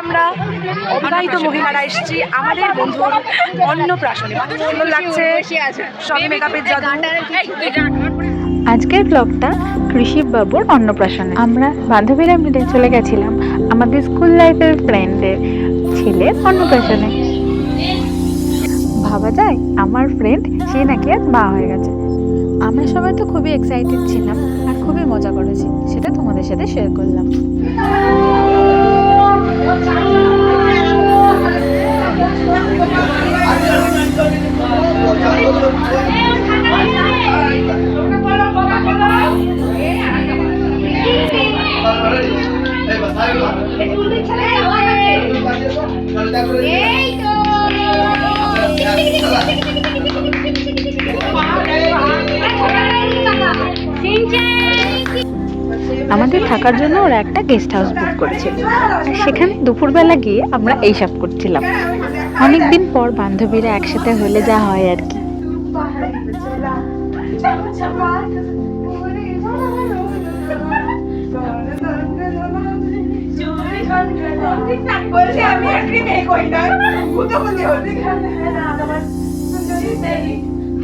আমরা অবিবাহিত মহিলারা এসেছি। আমাদের বন্ধুর অন্নপ্রাশনে। সুন্দর লাগছে? সব মেকআপের আজকের ব্লগটা বাবুর অন্নপ্রাশনে। আমরা বান্ধবীরা মিলে চলে গেছিলাম আমাদের স্কুল লাইফের ফ্রেন্ডের ছেলের অন্নপ্রাশনে। ভাবা যায় আমার ফ্রেন্ড সে নাকি আজ মা হয়ে গেছে। আমরা সবাই তো খুবই এক্সাইটেড ছিলাম আর খুবই মজা করেছি। সেটা তোমাদের সাথে শেয়ার করলাম। এই তো। আমাদের থাকার জন্য ওরা একটা গেস্ট হাউস বুক করেছিল আর সেখানে দুপুরবেলা গিয়ে আমরা এইসব করছিলাম অনেকদিন পর বান্ধবীরা একসাথে হলে যা হয় আর কি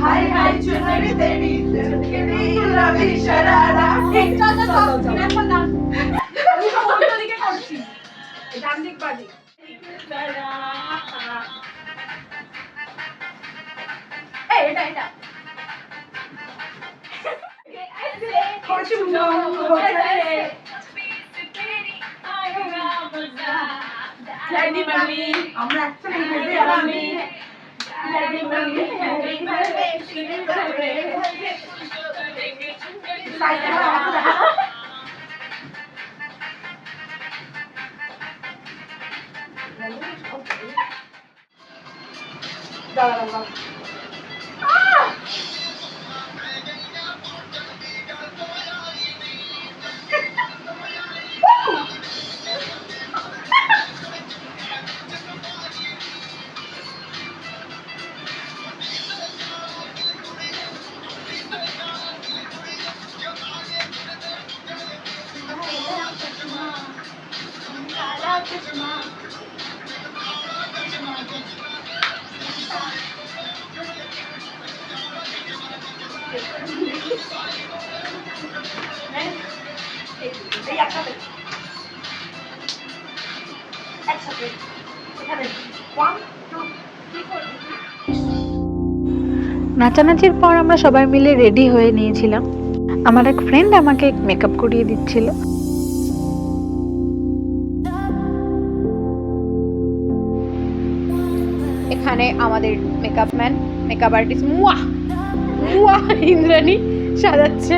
হাই হাই চুনরি তেরি তেরি রবি শরারা ডান দিক বাজি এটা আমরা だからまあ。あしまう。নাচানাচির পর আমরা সবাই মিলে রেডি হয়ে নিয়েছিলাম। আমার এক ফ্রেন্ড আমাকে মেকআপ করিয়ে দিচ্ছিল। এখানে আমাদের মেকআপ ম্যান মেকআপ আর্টিস্ট মুয়া মুয়া ইন্দ্রাণী সাজাচ্ছে।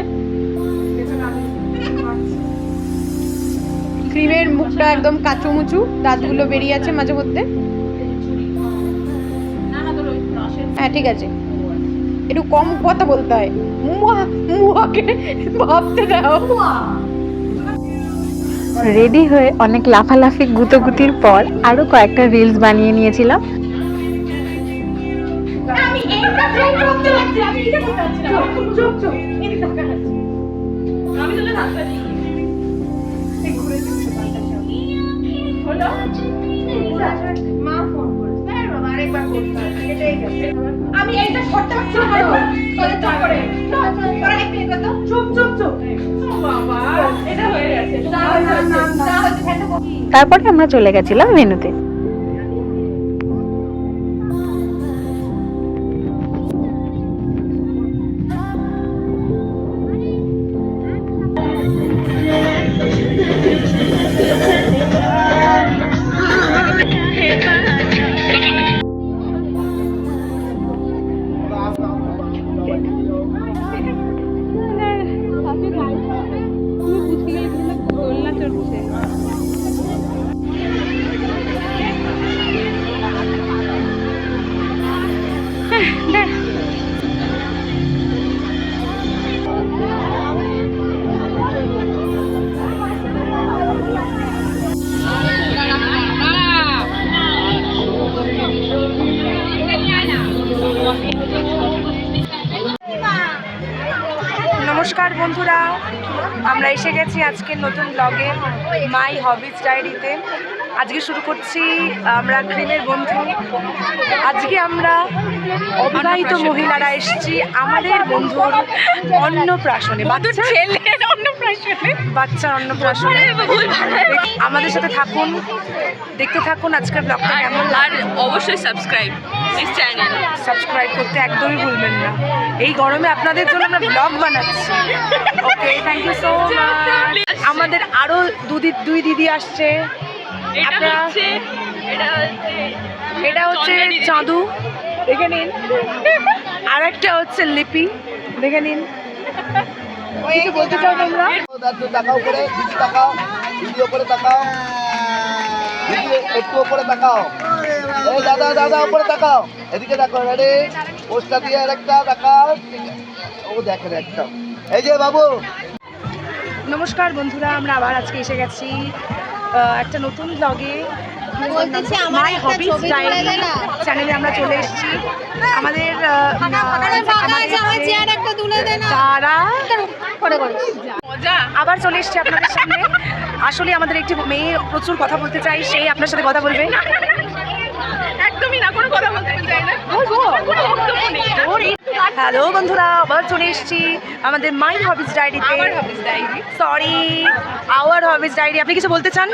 ক্রিমের মুখটা একদম কাচুমুচু দাঁতগুলো বেরিয়ে আছে মাঝে মধ্যে। হ্যাঁ ঠিক আছে। একটু কম কথা বলতে হয়। মুয়া মুয়াকে ভাবতে দাও। রেডি হয়ে অনেক লাফালাফি গুতোগুতির পর আরও কয়েকটা রিলস বানিয়ে নিয়েছিলাম। আমি এইটা ট্রাই করতে পারছি আমি এটা করতে পারছি না চুপ। চুপ এদিকে ধাক্কা খাচ্ছি। আমি তোকে ধাক্কা দিই ঘুরে দিচ্ছে হলো? মা ফোন করেছে। হ্যাঁ বাবা আরেকবার করতে হবে এটাই গেছে আমি এইটা করতে পারছি না। তোদের চুপ করে এক মিনিট তো চুপ চুপ চুপ। বাবা এটা হয়ে গেছে। না না না না। হচ্ছে ফ্যানটা তারপরে আমরা চলে গেছিলাম ভেনুতে নমস্কার বন্ধুরা আমরা এসে গেছি আজকে নতুন ব্লগে মাই হবিজ ডায়েরিতে আজকে শুরু করছি আমরা ক্রিমের বন্ধু আজকে আমরা অবিবাহিত মহিলারা এসেছি আমাদের বন্ধুর অন্নপ্রাশনে। বাচ্চা? ছেলের অন্নপ্রাশনে। বাচ্চার অন্নপ্রাশনে। আমাদের সাথে থাকুন দেখতে থাকুন আজকের ব্লগটা কেমন আর অবশ্যই সাবস্ক্রাইব দিস চ্যানেল সাবস্ক্রাইব করতে একদমই ভুলবেন না। এই গরমে আপনাদের জন্য আমরা ব্লগ বানাচ্ছি। Okay thank you so much আমাদের আরও দুদি দুই দিদি আসছে। আপনারা- এটা হচ্ছে এটা হচ্ছে চাঁদু। দেখে নিন। আর একটা হচ্ছে লিপি। দেখে নিন। কিছু বলতে চাও তোমরা? একটু তাকাও করে কিছু তাকাও ভিডিও করে তাকাও ভিডিও একটু উপরে তাকাও এই দাদা দাদা উপরে তাকাও এদিকে দেখো রেডি পোস্টটা দিয়ে আরেকটা তাকাও ঠিক আছে। ও দেখেন একদম এই যে বাবু। নমস্কার বন্ধুরা আমরা আবার আজকে এসে গেছি। একটা নতুন ব্লগে বলতেছি আমার মাই একটা হবিস ছবি তুলে ডায়েরি দে না। চ্যানেলে আমরা চলে এসেছি। আমাদের তারা করে করে মজা। আবার চলে এসেছি আপনাদের সামনে। আসলে আমাদের একটি মেয়ে প্রচুর কথা বলতে চাই সেই আপনার সাথে কথা বলবে। একদমই না কোনো কথা বলতে চাই না। হ্যালো বন্ধুরা আবার চলে এসেছি আমাদের মাই হবিস ডায়েরিতে। Sorry our hobbies diary. আপনি কিছু বলতে চান?